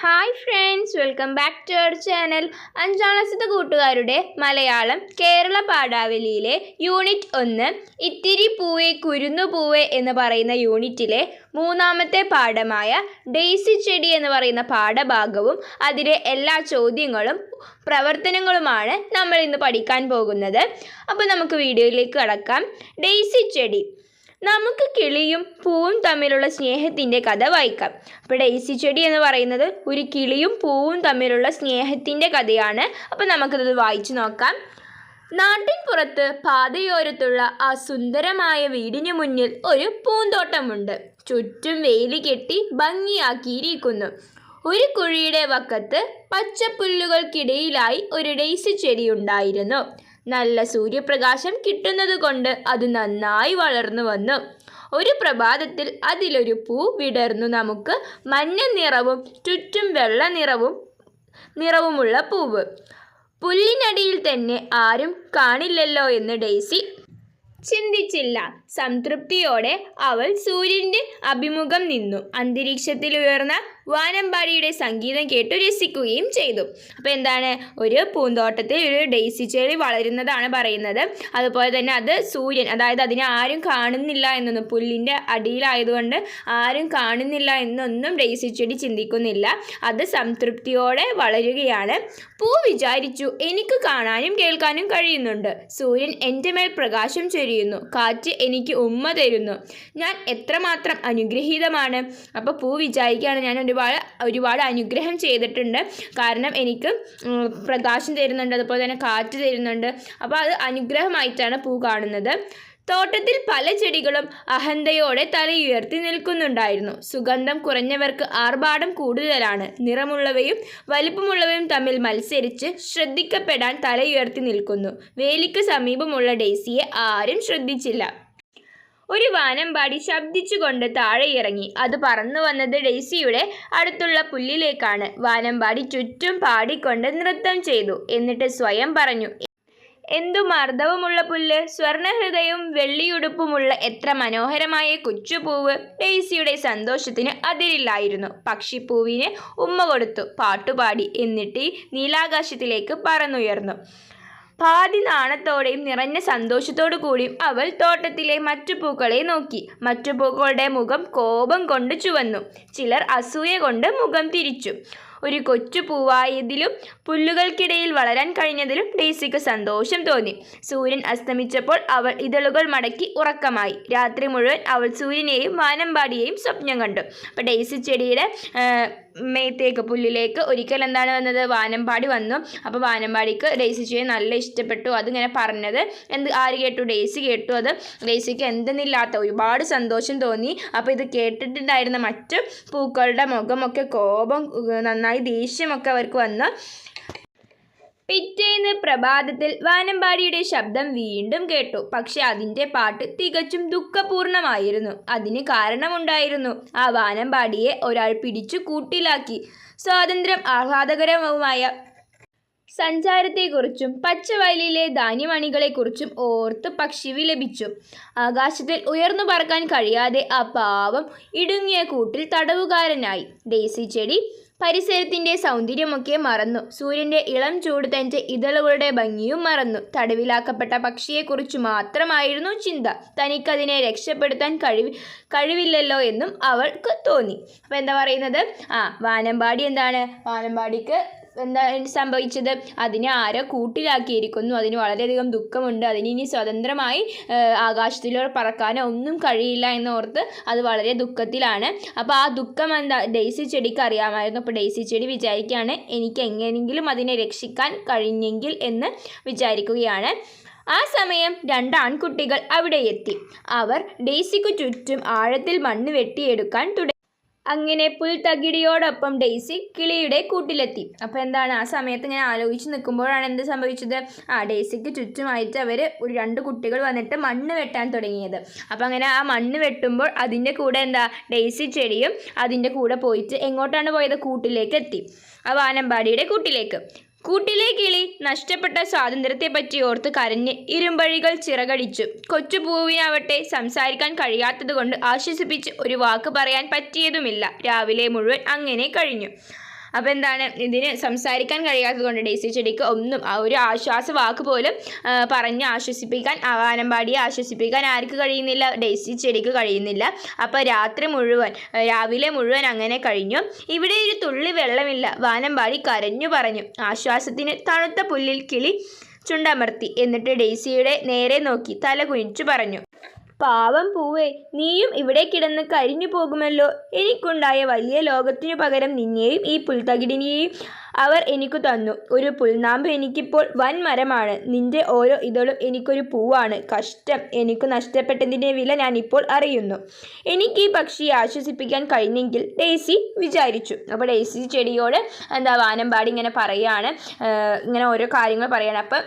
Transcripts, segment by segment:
Hi friends welcome back to our channel അഞ്ചാം ക്ലാസ്സിലെ കൂട്ടുകാരുടെ മലയാളം കേരള പാഠാവലിയിലെ യൂണിറ്റ് ഒന്ന് ഇത്തിരി പൂവേ കുരുന്നു പൂവേ എന്ന് പറയുന്ന യൂണിറ്റിലെ മൂന്നാമത്തെ പാഠമായ ഡെയ്സി ചെടി എന്ന് പറയുന്ന പാഠഭാഗവും അതിലെ എല്ലാ ചോദ്യങ്ങളും പ്രവർത്തനങ്ങളുമാണ് നമ്മൾ ഇന്ന് പഠിക്കാൻ പോകുന്നത്. അപ്പോൾ നമുക്ക് വീഡിയോയിലേക്ക് കടക്കാം. ഡെയ്സി ചെടി. നമുക്ക് കിളിയും പൂവും തമ്മിലുള്ള സ്നേഹത്തിന്റെ കഥ വായിക്കാം. അപ്പോൾ ഡെയ്സി ചെടി എന്ന് പറയുന്നത് ഒരു കിളിയും പൂവും തമ്മിലുള്ള സ്നേഹത്തിന്റെ കഥയാണ്. അപ്പോൾ നമുക്കത് വായിച്ചു നോക്കാം. നാട്ടിൻ പുറത്ത് പാതയോരത്തുള്ള ആ സുന്ദരമായ വീടിന് മുന്നിൽ ഒരു പൂന്തോട്ടമുണ്ട്. ചുറ്റും വേലി കെട്ടി ഭംഗിയാക്കിയിരിക്കുന്നു. ഒരു കുഴിയുടെ വക്കത്ത് പച്ചപ്പുല്ലുകൾക്കിടയിലായി ഒരു ഡെയ്സി ചെടിയുണ്ടായിരുന്നു നല്ല സൂര്യപ്രകാശം കിട്ടുന്നത് കൊണ്ട് അത് നന്നായി വളർന്നു വന്നു. ഒരു പ്രഭാതത്തിൽ അതിലൊരു പൂ വിടർന്നു. നമുക്ക് മഞ്ഞ നിറവും ചുറ്റും വെള്ള നിറവും നിറവുമുള്ള പൂവ്. പുല്ലിനടിയിൽ തന്നെ ആരും കാണില്ലല്ലോ എന്ന് ഡെയ്സി ചിന്തിച്ചില്ല. സംതൃപ്തിയോടെ അവൾ സൂര്യന്റെ അഭിമുഖം നിന്നു. അന്തരീക്ഷത്തിൽ ഉയർന്ന വാനമ്പാടിയുടെ സംഗീതം കേട്ട് രസിക്കുകയും ചെയ്തു. അപ്പോൾ എന്താണ്? ഒരു പൂന്തോട്ടത്തിൽ ഒരു ഡെയ്സി ചെടി വളരുന്നതാണ് പറയുന്നത്. അതുപോലെ തന്നെ അത് സൂര്യൻ അതായത് അതിനെ ആരും കാണുന്നില്ല എന്നൊന്നും പുല്ലിന്റെ അടിയിലായതുകൊണ്ട് ആരും കാണുന്നില്ല എന്നൊന്നും ഡെയ്സി ചെടി ചിന്തിക്കുന്നില്ല. അത് സംതൃപ്തിയോടെ വളരുകയാണ്. പൂ വിചാരിച്ചു എനിക്ക് കാണാനും കേൾക്കാനും കഴിയുന്നുണ്ട്. സൂര്യൻ എന്റെ മേൽ പ്രകാശം ചൊരിയുന്നു. കാറ്റ് എനിക്ക് ഉമ്മ തരുന്നു. ഞാൻ എത്രമാത്രം അനുഗ്രഹീതമാണ്. അപ്പോൾ പൂ വിചാരിക്കുകയാണ് ഞാൻ ഒരുപാട് ഒരുപാട് അനുഗ്രഹം ചെയ്തിട്ടുണ്ട്. കാരണം എനിക്ക് പ്രകാശം തരുന്നുണ്ട് അതുപോലെ തന്നെ കാറ്റ് തരുന്നുണ്ട്. അപ്പോൾ അത് അനുഗ്രഹമായിട്ടാണ് പൂ കാണുന്നത്. തോട്ടത്തിൽ പല ചെടികളും അഹന്തയോടെ തലയുയർത്തി നിൽക്കുന്നുണ്ടായിരുന്നു. സുഗന്ധം കുറഞ്ഞവർക്ക് ആർഭാടം കൂടുതലാണ്. നിറമുള്ളവയും വലിപ്പമുള്ളവയും തമ്മിൽ മത്സരിച്ച് ശ്രദ്ധിക്കപ്പെടാൻ തലയുയർത്തി നിൽക്കുന്നു. വേലിക്ക് സമീപമുള്ള ഡേസിയെ ആരും ശ്രദ്ധിച്ചില്ല. ഒരു വാനമ്പാടി ശബ്ദിച്ചുകൊണ്ട് താഴെ ഇറങ്ങി അത് പറന്നു വന്നത് ഡെയ്സിയുടെ അടുത്തുള്ള പുല്ലിലേക്കാണ്. വാനമ്പാടി ചുറ്റും പാടിക്കൊണ്ട് നൃത്തം ചെയ്തു. എന്നിട്ട് സ്വയം പറഞ്ഞു എന്തു മർദ്ദവുമുള്ള പുല്ല്? സ്വർണഹൃദയവും വെള്ളിയുടുപ്പുമുള്ള എത്ര മനോഹരമായ കൊച്ചുപൂവ്? ഡെയ്സിയുടെ സന്തോഷത്തിന് അതിരില്ലായിരുന്നു. പക്ഷിപ്പൂവിന് ഉമ്മ കൊടുത്തു പാട്ടുപാടി. എന്നിട്ട് നീലാകാശത്തിലേക്ക് പറന്നുയർന്നു. പാതി നാണത്തോടെയും നിറഞ്ഞ സന്തോഷത്തോടു കൂടിയും അവൾ തോട്ടത്തിലെ മറ്റു പൂക്കളെ നോക്കി. മറ്റു പൂക്കളുടെ മുഖം കോപം കൊണ്ട് ചുവന്നു. ചിലർ അസൂയ കൊണ്ട് മുഖം തിരിച്ചു. ഒരു കൊച്ചു പൂവായതിലും പുല്ലുകൾക്കിടയിൽ വളരാൻ കഴിഞ്ഞതിലും ഡേസിക്ക് സന്തോഷം തോന്നി. സൂര്യൻ അസ്തമിച്ചപ്പോൾ അവൾ ഇതളുകൾ മടക്കി ഉറക്കമായി. രാത്രി മുഴുവൻ അവൾ സൂര്യനെയും വാനമ്പാടിയെയും സ്വപ്നം കണ്ടു. അപ്പോൾ ഡേസി ചെടിയുടെ മേത്തേക്ക് പുല്ലിലേക്ക് ഒരിക്കൽ എന്താണ് വന്നത്? വാനമ്പാടി വന്നു. അപ്പോൾ വാനമ്പാടിക്ക് ചെടി നല്ല ഇഷ്ടപ്പെട്ടു. അതിങ്ങനെ പറഞ്ഞത് എന്ത് ആര് കേട്ടു? ഡേസി കേട്ടു അത്. ഡേസിക്ക് എന്തെന്നില്ലാത്ത ഒരുപാട് സന്തോഷം തോന്നി. അപ്പോൾ ഇത് കേട്ടിട്ടുണ്ടായിരുന്ന മറ്റ് പൂക്കളുടെ മുഖമൊക്കെ കോപം നന്നായി ദേഷ്യമൊക്കെ അവർക്ക് വന്നു. പിറ്റേന്ന് പ്രഭാതത്തിൽ വാനമ്പാടിയുടെ ശബ്ദം വീണ്ടും കേട്ടു. പക്ഷെ അതിന്റെ പാട്ട് തികച്ചും ദുഃഖപൂർണമായിരുന്നു. അതിന് കാരണമുണ്ടായിരുന്നു. ആ വാനമ്പാടിയെ ഒരാൾ പിടിച്ചു കൂട്ടിലാക്കി. സ്വാതന്ത്ര്യം ആഹ്ലാദകരവുമായ സഞ്ചാരത്തെക്കുറിച്ചും പച്ചവയലിലെ ധാന്യമണികളെക്കുറിച്ചും ഓർത്ത് പക്ഷി വിലപിച്ചു ആകാശത്തിൽ ഉയർന്നു പറക്കാൻ കഴിയാതെ ആ പാവം ഇടുങ്ങിയ കൂട്ടിൽ തടവുകാരനായി. ഡേസി ചെടി പരിസരത്തിന്റെ സൗന്ദര്യമൊക്കെ മറന്നു. സൂര്യന്റെ ഇളം ചൂട് തന്റെ ഇതളുകളുടെ ഭംഗിയും മറന്നു. തടവിലാക്കപ്പെട്ട പക്ഷിയെക്കുറിച്ച് മാത്രമായിരുന്നു ചിന്ത. തനിക്കതിനെ രക്ഷപ്പെടുത്താൻ കഴിവ് കഴിവില്ലല്ലോ എന്നും അവൾക്ക് തോന്നി. അപ്പോൾ എന്താ പറയുന്നത്? ആ വാനമ്പാടി എന്താണ്? വാനമ്പാടിക്ക് എന്താ സംഭവിച്ചത്? അതിനെ ആരോ കൂട്ടിലാക്കിയിരിക്കുന്നു. അതിന് വളരെയധികം ദുഃഖമുണ്ട്. അതിന് ഇനി സ്വതന്ത്രമായി ആകാശത്തിലോ പറക്കാനോ ഒന്നും കഴിയില്ല എന്നോർത്ത് അത് വളരെ ദുഃഖത്തിലാണ്. അപ്പോൾ ആ ദുഃഖം എന്താ? ഡെയ്സി ചെടിക്ക് അറിയാമായിരുന്നു. അപ്പോൾ ഡെയ്സി ചെടി വിചാരിക്കുകയാണ് എനിക്ക് എങ്ങനെയെങ്കിലും അതിനെ രക്ഷിക്കാൻ കഴിഞ്ഞെങ്കിൽ എന്ന് വിചാരിക്കുകയാണ്. ആ സമയം രണ്ട് ആൺകുട്ടികൾ അവിടെ എത്തി. അവർ ഡെയ്സിക്കു ചുറ്റും ആഴത്തിൽ മണ്ണ് വെട്ടിയെടുക്കാൻ തുടങ്ങി. അങ്ങനെ പുൽത്തകിടിയോടൊപ്പം ഡെയ്സി കിളിയുടെ കൂട്ടിലെത്തി. അപ്പോൾ എന്താണ്? ആ സമയത്ത് ഇങ്ങനെ ആലോചിച്ച് നിൽക്കുമ്പോഴാണ് എന്ത് സംഭവിച്ചത്? ആ ഡെയ്സിക്ക് ചുറ്റുമായിട്ട് അവർ ഒരു രണ്ട് കുട്ടികൾ വന്നിട്ട് മണ്ണ് വെട്ടാൻ തുടങ്ങിയത്. അപ്പോൾ അങ്ങനെ ആ മണ്ണ് വെട്ടുമ്പോൾ അതിന്റെ കൂടെ എന്താ? ഡെയ്സി ചെടിയും അതിന്റെ കൂടെ പോയിട്ട് എങ്ങോട്ടാണ് പോയത്? കൂട്ടിലേക്ക് എത്തി. ആ വാനമ്പാടിയുടെ കൂട്ടിലേക്ക്. കൂട്ടിലെ കിളി നഷ്ടപ്പെട്ട സ്വാതന്ത്ര്യത്തെപ്പറ്റി ഓർത്ത് കരഞ്ഞ് ഇരുമ്പഴികൾ ചിറകടിച്ചു. കൊച്ചുപൂവിനാവട്ടെ സംസാരിക്കാൻ കഴിയാത്തതുകൊണ്ട് ആശ്വസിപ്പിച്ച് ഒരു വാക്ക് പറയാൻ പറ്റിയതുമില്ല. രാവിലെ മുഴുവൻ അങ്ങനെ കഴിഞ്ഞു. അപ്പോൾ എന്താണ് ഇതിന് സംസാരിക്കാൻ കഴിയാത്തത് കൊണ്ട് ഡേസി ചെടിക്ക് ഒന്നും ഒരു ആശ്വാസ വാക്ക് പോലും പറഞ്ഞ് ആശ്വസിപ്പിക്കാൻ വാനമ്പാടിയെ ആശ്വസിപ്പിക്കാൻ ആർക്ക് കഴിയുന്നില്ല? ഡേസി ചെടിക്ക് കഴിയുന്നില്ല. അപ്പോൾ രാത്രി മുഴുവൻ രാവിലെ മുഴുവൻ അങ്ങനെ കഴിഞ്ഞു. ഇവിടെ ഒരു തുള്ളി വെള്ളമില്ല. വാനമ്പാടി കരഞ്ഞു പറഞ്ഞു. ആശ്വാസത്തിന് തണുത്ത പുല്ലിൽ കിളി ചുണ്ടമർത്തി. എന്നിട്ട് ഡെയ്സിയുടെ നേരെ നോക്കി തല കുനിച്ചു പറഞ്ഞു. പാവം പൂവേ നീയും ഇവിടെ കിടന്ന് കരിഞ്ഞു പോകുമല്ലോ. എനിക്കുണ്ടായ വലിയ ലോകത്തിനു പകരം നിന്നെയും ഈ പുൽത്തകിടിനെയും അവർ എനിക്ക് തന്നു. ഒരു പുൽനാമ്പ് എനിക്കിപ്പോൾ വൻ മരമാണ്. നിന്റെ ഓരോ ഇതളും എനിക്കൊരു പൂവാണ്. കഷ്ടം എനിക്ക് നഷ്ടപ്പെട്ടതിന്റെ വില ഞാൻ ഇപ്പോൾ അറിയുന്നു. എനിക്ക് ഈ പക്ഷിയെ ആശ്വസിപ്പിക്കാൻ കഴിഞ്ഞെങ്കിൽ ഡേസി വിചാരിച്ചു. അപ്പോൾ ഡേസി ചെടിയോട് എന്താ വാനമ്പാടി ഇങ്ങനെ പറയാണ്. ഇങ്ങനെ ഓരോ കാര്യങ്ങൾ പറയാണ്. അപ്പം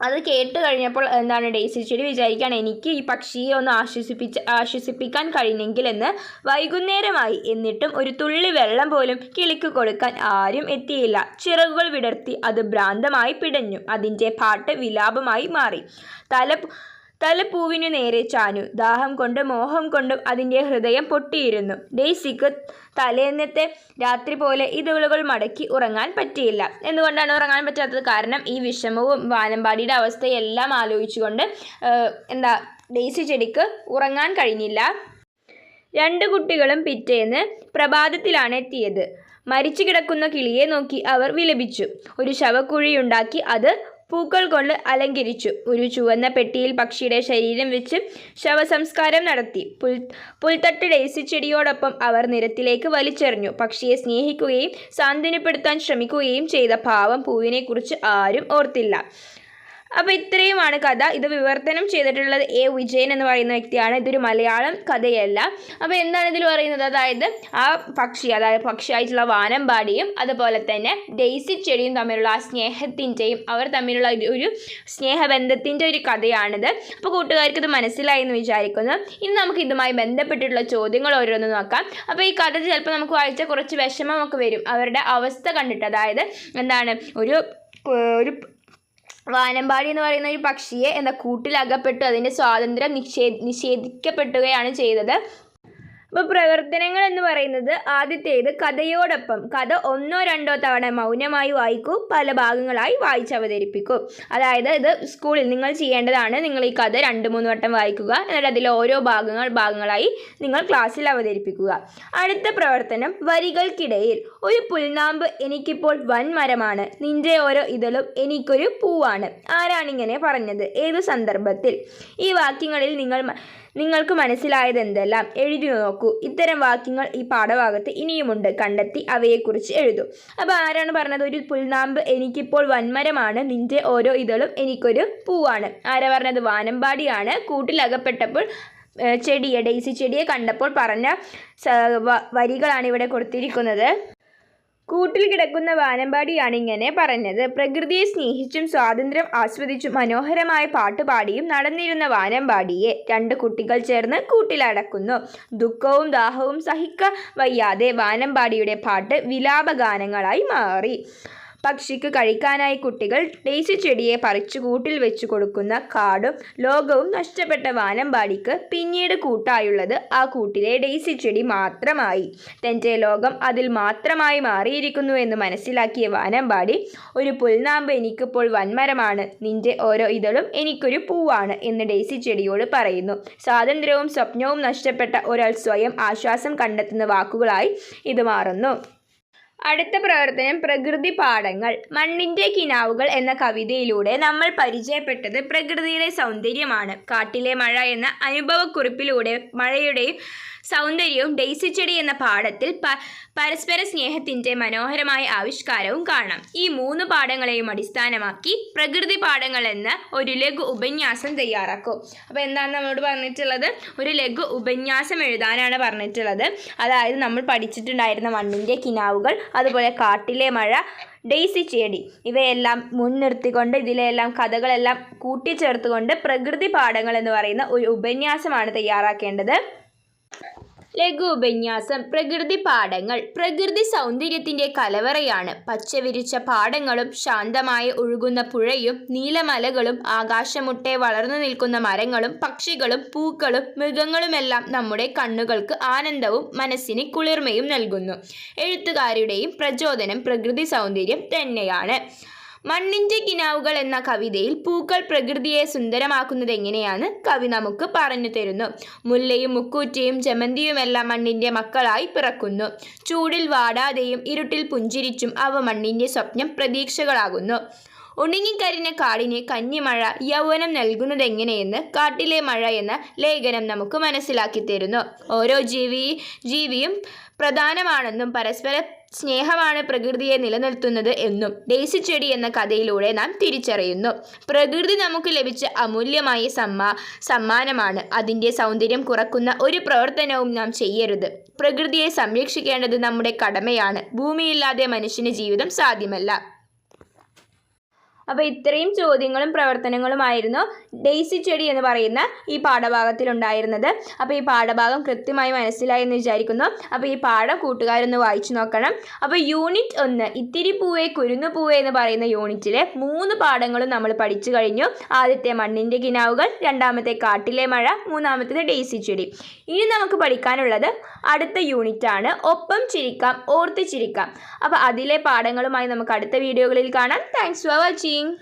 അത് കേട്ട് കഴിഞ്ഞപ്പോൾ എന്താണ് ഡേസി ചെടി വിചാരിക്കുകയാണ് എനിക്ക് ഈ പക്ഷിയെ ഒന്ന് ആശ്വസിപ്പിച്ച് ആശ്വസിപ്പിക്കാൻ കഴിഞ്ഞെങ്കിൽ എന്ന് വൈകുന്നേരമായി. എന്നിട്ടും ഒരു തുള്ളി വെള്ളം പോലും കിളിക്ക് കൊടുക്കാൻ ആരും എത്തിയില്ല. ചിറകുകൾ വിടർത്തി അത് ഭ്രാന്തമായി പിടഞ്ഞു. അതിന്റെ പാട്ട് വിലാപമായി മാറി. തല തലപ്പൂവിനു നേരെ ചാനു ദാഹം കൊണ്ട് മോഹം കൊണ്ടും അതിന്റെ ഹൃദയം പൊട്ടിയിരുന്നു. ഡെയ്സിക്ക് തലേന്നത്തെ രാത്രി പോലെ ഇതളുകൾ മടക്കി ഉറങ്ങാൻ പറ്റിയില്ല. എന്തുകൊണ്ടാണ് ഉറങ്ങാൻ പറ്റാത്തത്? കാരണം ഈ വിഷമവും വാനമ്പാടിയുടെ അവസ്ഥയെല്ലാം ആലോചിച്ചുകൊണ്ട് എന്താ ഡെയ്സി ചെടിക്ക് ഉറങ്ങാൻ കഴിഞ്ഞില്ല. രണ്ട് കുട്ടികളും പിറ്റേന്ന് പ്രഭാതത്തിലാണ് എത്തിയത്. മരിച്ചു കിടക്കുന്ന കിളിയെ നോക്കി അവർ വിലപിച്ചു. ഒരു ശവക്കുഴിയുണ്ടാക്കി അത് പൂക്കൾ കൊണ്ട് അലങ്കരിച്ചു. ഒരു ചുവന്ന പെട്ടിയിൽ പക്ഷിയുടെ ശരീരം വെച്ച് ശവസംസ്കാരം നടത്തി. പുൽ പുൽത്തട്ട് ഡേസി ചെടിയോടൊപ്പം അവർ നിരത്തിലേക്ക് വലിച്ചെറിഞ്ഞു. പക്ഷിയെ സ്നേഹിക്കുകയും സാന്ത്വനപ്പെടുത്താൻ ശ്രമിക്കുകയും ചെയ്ത ഭാവം പൂവിനെക്കുറിച്ച് ആരും ഓർത്തില്ല. അപ്പോൾ ഇത്രയുമാണ് കഥ. ഇത് വിവർത്തനം ചെയ്തിട്ടുള്ളത് എ വിജയൻ എന്ന് പറയുന്ന വ്യക്തിയാണ്. ഇതൊരു മലയാളം കഥയല്ല. അപ്പോൾ എന്താണ് ഇതിൽ പറയുന്നത്? അതായത് ആ പക്ഷി അതായത് പക്ഷിയായിട്ടുള്ള വാനമ്പാടിയും അതുപോലെ തന്നെ ഡെയ്സി ചെടിയും തമ്മിലുള്ള ആ സ്നേഹത്തിന്റെയും അവർ തമ്മിലുള്ള ഒരു- സ്നേഹബന്ധത്തിന്റെ ഒരു കഥയാണിത്. അപ്പോൾ കൂട്ടുകാർക്ക് ഇത് മനസ്സിലായി എന്ന് വിചാരിക്കുന്നു. ഇനി നമുക്ക് ഇതുമായി ബന്ധപ്പെട്ടിട്ടുള്ള ചോദ്യങ്ങൾ ഓരോന്ന് നോക്കാം. അപ്പോൾ ഈ കഥ ചിലപ്പോൾ നമുക്ക് വായിച്ച കുറച്ച് വിഷമമൊക്കെ വരും. അവരുടെ അവസ്ഥ കണ്ടിട്ട് അതായത് എന്താണ്? ഒരു ഒരു വാനമ്പാടി എന്ന് പറയുന്ന ഒരു പക്ഷിയെ എന്താ കൂട്ടിലകപ്പെട്ടു അതിന്റെ സ്വാതന്ത്ര്യം നിഷേ നിഷേധിക്കപ്പെടുകയാണ് ചെയ്തത്. അപ്പോൾ പ്രവർത്തനങ്ങൾ എന്ന് പറയുന്നത് ആദ്യത്തേത് കഥയോടൊപ്പം. കഥ ഒന്നോ രണ്ടോ തവണ മൗനമായി വായിക്കൂ പല ഭാഗങ്ങളായി വായിച്ച് അവതരിപ്പിക്കും. അതായത് ഇത് സ്കൂളിൽ നിങ്ങൾ ചെയ്യേണ്ടതാണ്. നിങ്ങൾ ഈ കഥ രണ്ട് മൂന്ന് വട്ടം വായിക്കുക. എന്നിട്ട് അതിലെ ഓരോ ഭാഗങ്ങൾ ഭാഗങ്ങളായി നിങ്ങൾ ക്ലാസ്സിൽ അവതരിപ്പിക്കുക. അടുത്ത പ്രവർത്തനം വരികൾക്കിടയിൽ. ഒരു പുൽനാമ്പ് എനിക്കിപ്പോൾ വൻമരമാണ് നിന്റെ ഓരോ ഇതളും എനിക്കൊരു പൂവാണ്. ആരാണിങ്ങനെ പറഞ്ഞത്? ഏത് സന്ദർഭത്തിൽ? ഈ വാക്യങ്ങളിൽ നിങ്ങൾ നിങ്ങൾക്ക് മനസ്സിലായത് എന്തെല്ലാം എഴുതി നോക്കൂ. ഇത്തരം വാക്യങ്ങൾ ഈ പാഠഭാഗത്ത് ഇനിയുമുണ്ട്. കണ്ടെത്തി അവയെക്കുറിച്ച് എഴുതൂ. അപ്പോൾ ആരാണ് പറഞ്ഞത്? ഒരു പുൽനാമ്പ് എനിക്കിപ്പോൾ വൻമരമാണ്. നിന്റെ ഓരോ ഇതളും എനിക്കൊരു പൂവാണ്. ആരാ പറഞ്ഞത്? വാനമ്പാടിയാണ്. കൂട്ടിലകപ്പെട്ടപ്പോൾ ചെടിയെ ഡെയ്സി ചെടിയെ കണ്ടപ്പോൾ പറഞ്ഞ വരികളാണ് ഇവിടെ കൊടുത്തിരിക്കുന്നത്. കൂട്ടിൽ കിടക്കുന്ന വാനമ്പാടിയാണ് ഇങ്ങനെ പറഞ്ഞത്. പ്രകൃതിയെ സ്നേഹിച്ചും സ്വാതന്ത്ര്യം ആസ്വദിച്ചും മനോഹരമായ പാട്ടുപാടിയും നടന്നിരുന്ന വാനമ്പാടിയെ രണ്ട് കുട്ടികൾ ചേർന്ന് കൂട്ടിലടക്കുന്നു ദുഃഖവും ദാഹവും സഹിക്ക വയ്യാതെ വാനമ്പാടിയുടെ പാട്ട് വിലാപഗാനങ്ങളായി മാറി. പക്ഷിക്ക് കഴിക്കാനായി കുട്ടികൾ ഡെയ്സി ചെടിയെ പറിച്ചു കൂട്ടിൽ വെച്ചു കൊടുക്കുന്ന കാടും ലോകവും നഷ്ടപ്പെട്ട വാനമ്പാടിക്ക് പിന്നീട് കൂട്ടായുള്ളത് ആ കൂട്ടിലെ ഡെയ്സി ചെടി മാത്രമായി. തന്റെ ലോകം അതിൽ മാത്രമായി മാറിയിരിക്കുന്നു എന്ന് മനസ്സിലാക്കിയ വാനമ്പാടി ഒരു പുൽനാമ്പ് എനിക്കിപ്പോൾ വൻമരമാണ്. നിന്റെ ഓരോ ഇതളും എനിക്കൊരു പൂവാണ് എന്ന് ഡെയ്സി ചെടിയോട് പറയുന്നു. സ്വാതന്ത്ര്യവും സ്വപ്നവും നഷ്ടപ്പെട്ട ഒരാൾ സ്വയം ആശ്വാസം കണ്ടെത്തുന്ന വാക്കുകളായി ഇത് മാറുന്നു. അടുത്ത പ്രവർത്തനം പ്രകൃതി പാഠങ്ങൾ. മണ്ണിന്റെ കിനാവുകൾ എന്ന കവിതയിലൂടെ നമ്മൾ പരിചയപ്പെട്ടത് പ്രകൃതിയുടെ സൗന്ദര്യമാണ്. കാട്ടിലെ മഴ എന്ന അനുഭവക്കുറിപ്പിലൂടെ മഴയുടെയും സൗന്ദര്യവും ഡെയ്സി ചെടി എന്ന പാഠത്തിൽ പരസ്പര സ്നേഹത്തിന്റെ മനോഹരമായ ആവിഷ്കാരവും കാണാം. ഈ മൂന്ന് പാഠങ്ങളെയും അടിസ്ഥാനമാക്കി പ്രകൃതി പാഠങ്ങൾ എന്ന ഒരു ലഘു ഉപന്യാസം തയ്യാറാക്കും. അപ്പോൾ എന്താണ് നമ്മളോട് പറഞ്ഞിട്ടുള്ളത്? ഒരു ലഘു ഉപന്യാസം എഴുതാനാണ് പറഞ്ഞിട്ടുള്ളത്. അതായത് നമ്മൾ പഠിച്ചിട്ടുണ്ടായിരുന്ന മണ്ണിന്റെ കിനാവുകൾ അതുപോലെ കാട്ടിലെ മഴ ഡെയ്സി ചെടി ഇവയെല്ലാം മുൻനിർത്തിക്കൊണ്ട് ഇതിലെല്ലാം കഥകളെല്ലാം കൂട്ടിച്ചേർത്തുകൊണ്ട് പ്രകൃതി പാഠങ്ങൾ എന്ന് പറയുന്ന ഒരു ഉപന്യാസമാണ് തയ്യാറാക്കേണ്ടത്. ലഘു ഉപന്യാസം പ്രകൃതി പാഠങ്ങൾ പ്രകൃതി സൗന്ദര്യത്തിന്റെ കലവറയാണ്. പച്ചവിരിച്ച പാടങ്ങളും ശാന്തമായി ഒഴുകുന്ന പുഴയും നീലമലകളും ആകാശമുട്ടെ വളർന്നു നിൽക്കുന്ന മരങ്ങളും പക്ഷികളും പൂക്കളും മൃഗങ്ങളുമെല്ലാം നമ്മുടെ കണ്ണുകൾക്ക് ആനന്ദവും മനസ്സിന് കുളിർമയും നൽകുന്നു. എഴുത്തുകാരുടെയും പ്രചോദനം പ്രകൃതി സൗന്ദര്യം തന്നെയാണ്. മണ്ണിന്റെ കിനാവുകൾ എന്ന കവിതയിൽ പൂക്കൾ പ്രകൃതിയെ സുന്ദരമാക്കുന്നത് എങ്ങനെയാണ് കവി നമുക്ക് പറഞ്ഞു തരുന്നു. മുല്ലയും മുക്കൂറ്റയും ജമന്തിയുമെല്ലാം മണ്ണിന്റെ മക്കളായി പിറക്കുന്നു. ചൂടിൽ വാടാതെയും ഇരുട്ടിൽ പുഞ്ചിരിച്ചും അവ മണ്ണിന്റെ സ്വപ്നം പ്രതീക്ഷകളാകുന്നു. ഉണങ്ങിക്കരിഞ്ഞ കാടിന് കഞ്ഞിമഴ യൗവനം നൽകുന്നത് നൽകുന്നതെങ്ങനെയെന്ന് കാട്ടിലെ മഴ എന്ന ലേഖനം നമുക്ക് മനസ്സിലാക്കി തരുന്നു. ഓരോ ജീവി ജീവിയും പ്രധാനമാണെന്നും പരസ്പര സ്നേഹമാണ് പ്രകൃതിയെ നിലനിർത്തുന്നത് എന്നും ഡേസി ചെടി എന്ന കഥയിലൂടെ നാം തിരിച്ചറിയുന്നു. പ്രകൃതി നമുക്ക് ലഭിച്ച അമൂല്യമായ സമ്മാ സമ്മാനമാണ്. അതിന്റെ സൗന്ദര്യം കുറക്കുന്ന ഒരു പ്രവർത്തനവും നാം ചെയ്യരുത്. പ്രകൃതിയെ സംരക്ഷിക്കേണ്ടത് നമ്മുടെ കടമയാണ്. ഭൂമിയില്ലാതെ മനുഷ്യന് ജീവിതം സാധ്യമല്ല. അപ്പോൾ ഇത്രയും ചോദ്യങ്ങളും പ്രവർത്തനങ്ങളുമായിരുന്നു ഡെയ്സി ചെടി എന്ന് പറയുന്ന ഈ പാഠഭാഗത്തിലുണ്ടായിരുന്നത് അപ്പോൾ ഈ പാഠഭാഗം കൃത്യമായി മനസ്സിലായി എന്ന് വിചാരിക്കുന്നു. അപ്പോൾ ഈ പാഠം കൂട്ടുകാരൊന്ന് വായിച്ചു നോക്കണം. അപ്പോൾ യൂണിറ്റ് ഒന്ന് ഇത്തിരി പൂവേ കുരുന്നു പൂവേ എന്ന് പറയുന്ന യൂണിറ്റിലെ മൂന്ന് പാഠങ്ങളും നമ്മൾ പഠിച്ചു കഴിഞ്ഞു. ആദ്യത്തെ മണ്ണിന്റെ കിനാവുകൾ രണ്ടാമത്തെ കാട്ടിലെ മഴ മൂന്നാമത്തേത് ഡെയ്സി ചെടി. ഇനി നമുക്ക് പഠിക്കാനുള്ളത് അടുത്ത യൂണിറ്റാണ് ഒപ്പം ചിരിക്കാം ഓർത്ത് ചിരിക്കാം. അപ്പോൾ അതിലെ പാഠങ്ങളുമായി നമുക്ക് അടുത്ത വീഡിയോകളിൽ കാണാം. Thanks for watching reading